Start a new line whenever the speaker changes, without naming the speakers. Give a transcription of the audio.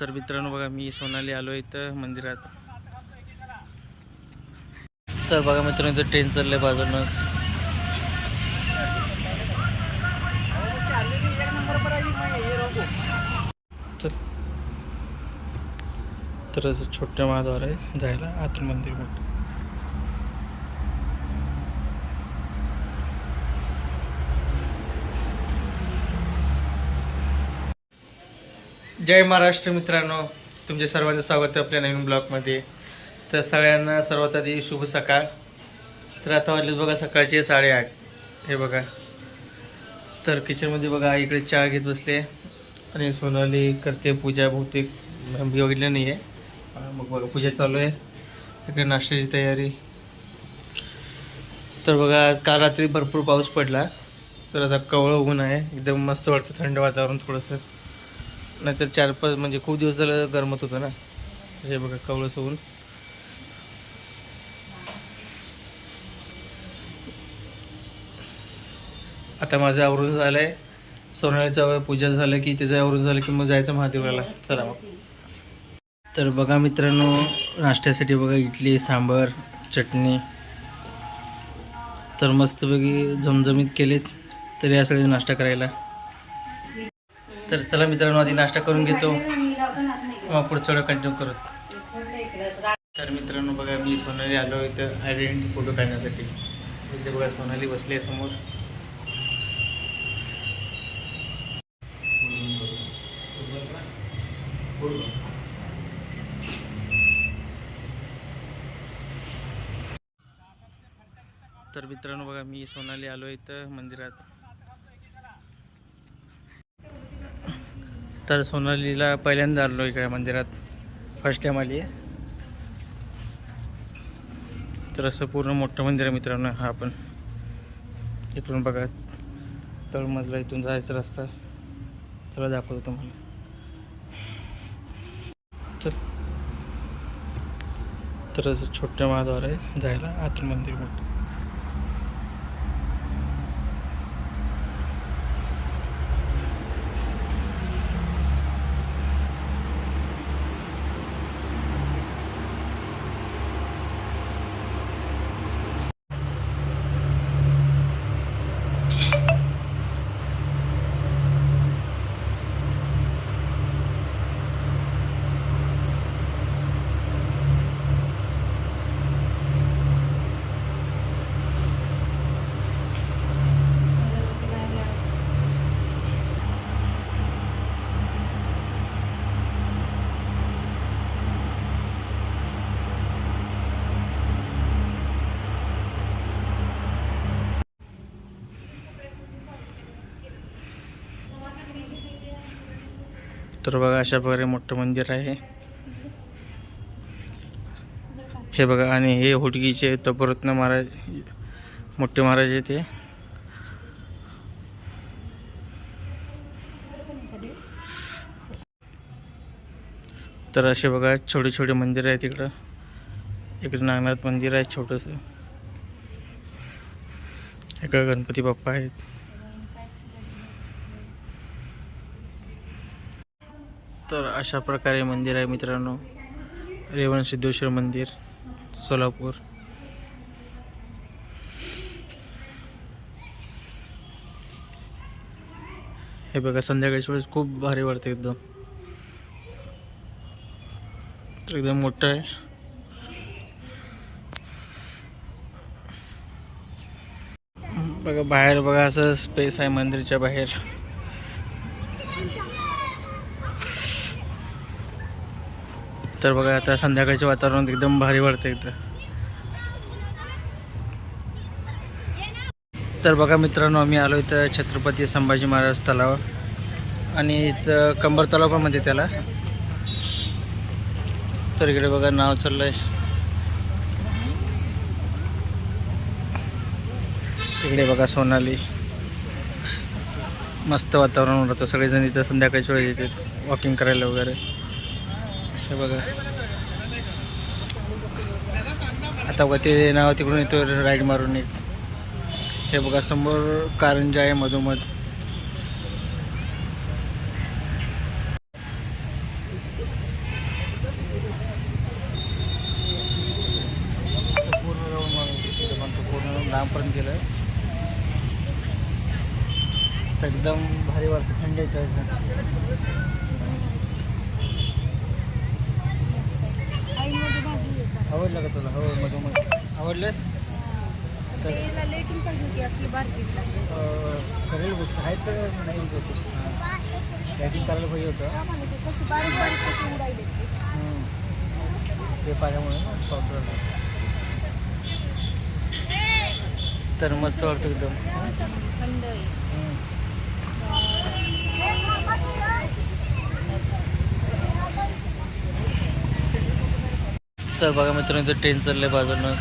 तर मित्रांनो बघा मी सोनाली आलो इथं मंदिरात. तर बघा मित्रांनो इथं ट्रेन चाललंय बाजूनच तर तर असं छोट्या महाद्वार आहे जायला आतून मंदिर मोठं जय महाराष्ट्र मित्रांनो. तुमचे सर्वांचं स्वागत आहे आपल्या नवीन ब्लॉगमध्ये. तर सगळ्यांना सर्वात आधी शुभ सकाळ. तर आता वाजलेत बघा सकाळचे साडेआठ. हे बघा. तर किचनमध्ये बघा इकडे चहा घेत बसले. आणि सोनाली करते पूजा बहुतेक बघितलं नाही आहे. मग बघा पूजा चालू आहे. इकडे नाश्त्याची तयारी. तर बघा आज काल रात्री भरपूर पाऊस पडला. तर आता कवळं ऊन आहे. एकदम मस्त वाटतं थंड वातावरण थोडंसं. नाहीतर चार पाच म्हणजे खूप दिवस झालं गरमत होतं ना. हे बघा कवळंसं ऊन आता माझं आवरून झालं आहे सोनाळीचं पूजा झालं की त्याचं आवरून झालं की मग जायचं महादेवाला. चला मग. तर बघा मित्रांनो नाश्त्यासाठी बघा इडली सांबर चटणी. तर मस्तपैकी झमझमीत केलेत. तर या सगळे नाश्ता करायला. तर चला मित्रांनो आधी नाश्ता करून घेतो. मग पुढचं कंटिन्यू करू. तर मित्रांनो बघा मी सोनाली आलो इथं आयडेंटिटी फोटो काढण्यासाठी. इथे बघा सोनाली बसली आहे समोर. तर मित्रांनो बघा मी सोनाली आलो इथं मंदिरात. तर सोनालीला पहिल्यांदा आलो इकडे मंदिरात. फर्स्ट टाईम आली आहे तर असं पूर्ण मोठं मंदिर आहे मित्रांनो हा आपण इकडून बघा तळमजला इथून जायचा रस्ता. चला दाखवतो तुम्हाला. चल. तर असं छोट्या महाद्वार आहे जायला आतून मंदिर मोठं. तर बघा अशा प्रकारे मोठं मंदिर आहे. हे बघा आणि हे होटगीचे तपरत्न महाराज मोठे महाराज आहे ते तर असे बघा छोटे छोटे मंदिर आहे तिकडं इकडे नागनाथ मंदिर आहे छोटंसं. इकडं गणपती बाप्पा आहेत. तर अशा प्रकारे मंदिर आहे मित्रांनो. रेवण सिद्धेश्वर मंदिर सोलापूर. हे बघा संध्याकाळच्या वेळेस खूप भारी वाटते एकदम. तर एकदम मोठं आहे. बघा बाहेर बघा असं स्पेस आहे मंदिरच्या बाहेर. तर बघा आता संध्याकाळचे वातावरण एकदम भारी वाटतं इथं. तर बघा मित्रांनो आम्ही आलो इथं छत्रपती संभाजी महाराज तलाव आणि इथं कंबर तलाव पण म्हणते त्याला. तर इकडे बघा नाव चाललंय. इकडे बघा सोनाली. मस्त वातावरण होतं. सगळेजण इथं संध्याकाळच्या वेळी येतात वॉकिंग करायला वगैरे. हे बघा. आता वती नाव तिकडून येतो राईड मारून येत हे बघा समोर कारंजा आहे मधोमध. लांबपर्यंत गेलं तर एकदम भारी वाटतं
थंडीचं
आवडलं का तुला? हो मधोमध आवडलं तर
तेला लेटिंग पाहिजे होती असली
करेल गोष्ट. आहेत तर नाही बॅटिंग करायला पाहिजे होतं.
ते कशी बारीक बारीक कशी उडायली. ती.
हम्म. ते पाण्यामुळे ना तर मस्त वाटतं एकदम.
थंड आहे
हम्म. तर बघा मित्रांनो इथं ट्रेन चाललंय बाजूनच